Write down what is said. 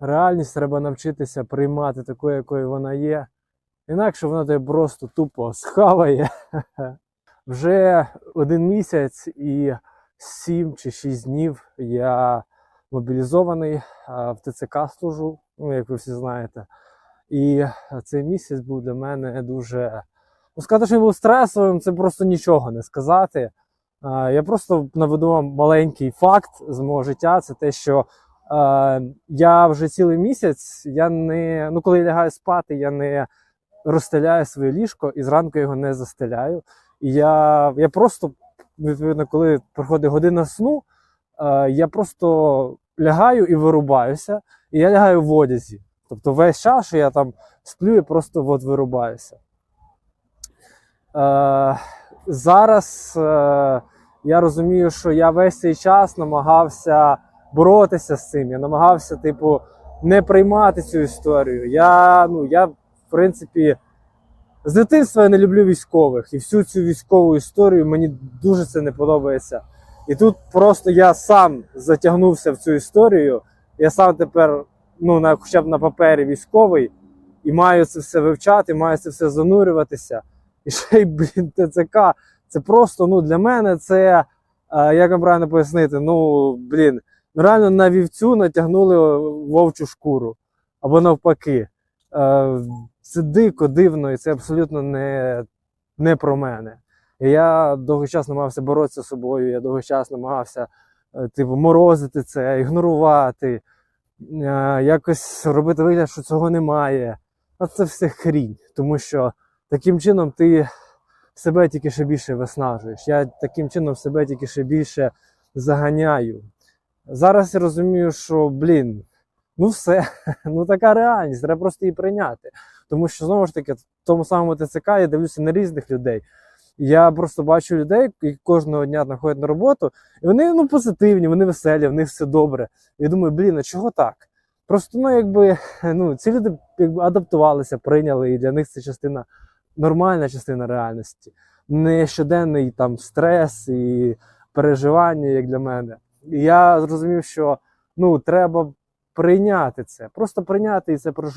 реальність треба навчитися приймати такою, якою вона є. Інакше вона тебе просто тупо схаває. Вже один місяць і сім чи шість днів я мобілізований в ТЦК служу, ну, як ви всі знаєте. І цей місяць був для мене дуже. Ну, сказати, що він був стресовим, це просто нічого не сказати. Я просто наведу вам маленький факт з мого життя: це те, що я вже цілий місяць, я не, ну коли я лягаю спати, я не розстеляю своє ліжко і зранку його не застеляю. І я, я просто, відповідно, коли проходить година сну, е, я просто лягаю і вирубаюся, і я лягаю в одязі. Тобто весь час, що я там сплю, я просто от вирубаюся. Е, зараз е, я розумію, що я весь цей час намагався боротися з цим. Я намагався, типу, не приймати цю історію. Я, ну, я, в принципі, з дитинства я не люблю військових. І всю цю військову історію мені дуже це не подобається. І тут просто я сам затягнувся в цю історію. Я сам тепер, ну, на, хоча б на папері військовий, і маю це все вивчати, маю це все занурюватися. І ще й, блін, ТЦК. Це просто, ну, для мене це, е, як вам правильно пояснити, ну, блін, ну, реально на вівцю натягнули вовчу шкуру. Або навпаки. Е, Це дико, дивно, і це абсолютно не, не про мене. Я довгий час намагався боротися з собою, я довгий час намагався е, типу, морозити це, ігнорувати, е, якось робити вигляд, що цього немає. А це все хрінь, тому що таким чином ти себе тільки ще більше виснажуєш. Я таким чином себе тільки ще більше заганяю. Зараз я розумію, що, блін, ну все, ну така реальність, треба просто її прийняти. Тому що знову ж таки, в тому самому ТЦК я дивлюся на різних людей. Я просто бачу людей, які кожного дня знаходять на роботу, і вони ну, позитивні, вони веселі, в них все добре. І я думаю, блін, а чого так? Просто ну, якби, ну, ці люди якби, адаптувалися, прийняли, і для них це частина, нормальна частина реальності. Не щоденний там стрес і переживання, як для мене. Я зрозумів, що ну, треба прийняти це, просто прийняти і це прожити.